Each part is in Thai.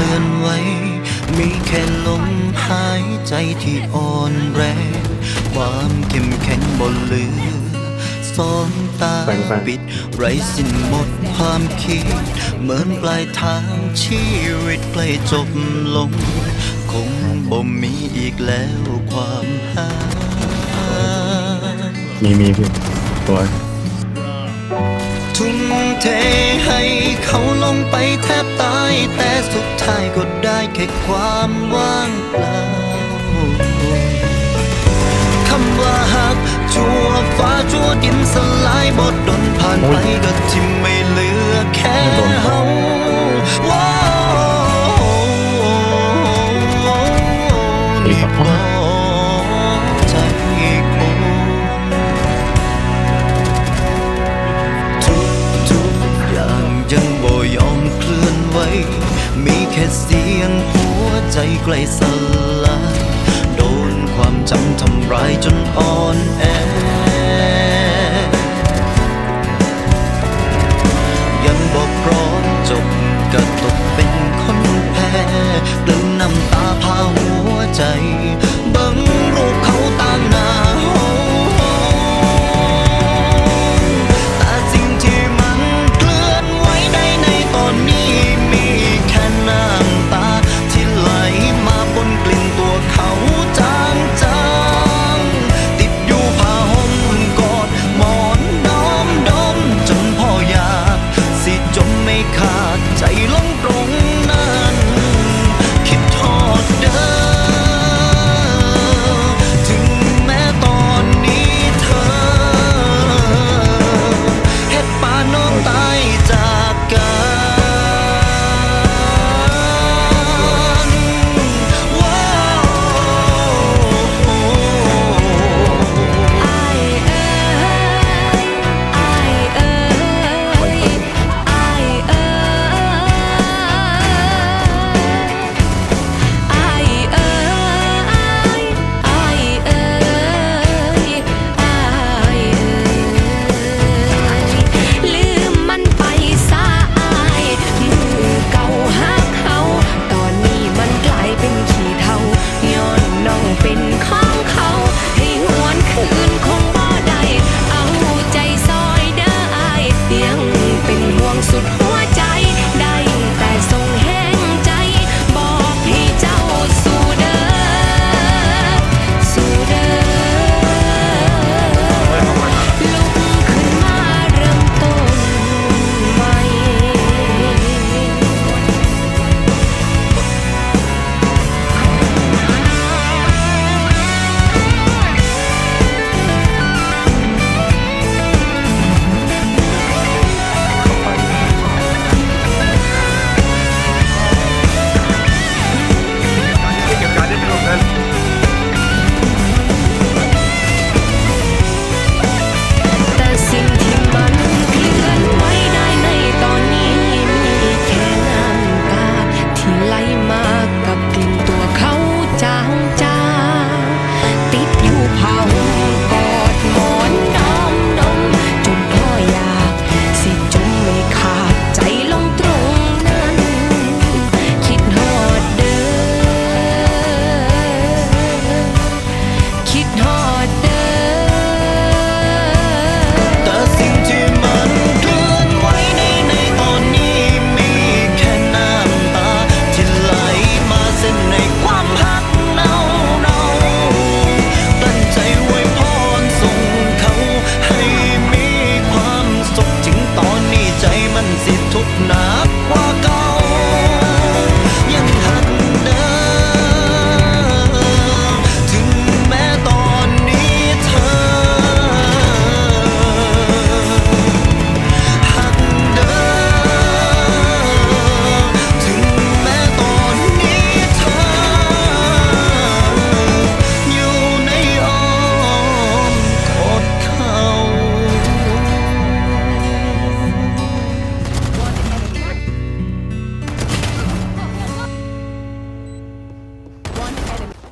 ลื่อนไหว มีแค่ลมหายใจที่อ่อนแรง ความเข้มแข็งบนเรือสองตาปิดไร้สิ้นหมดความคิด เหมือนปลายทางชีวิตใกล้จบลง คงบ่มีอีกแล้วความหามีมีพี่ตัวทุ่มเทให้เขาลงไปแทบ แต่สุดท้ายก็ได้แค่ความว่างเปล่าคำว่าหักชั่วฟ้าชั่วดินสลายบทดนผ่านไปก็ทิม ใจใกล้สลายโดนความจำทำร้ายจนอ่อนแอ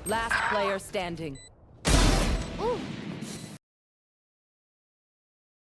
Last player standing. Ooh.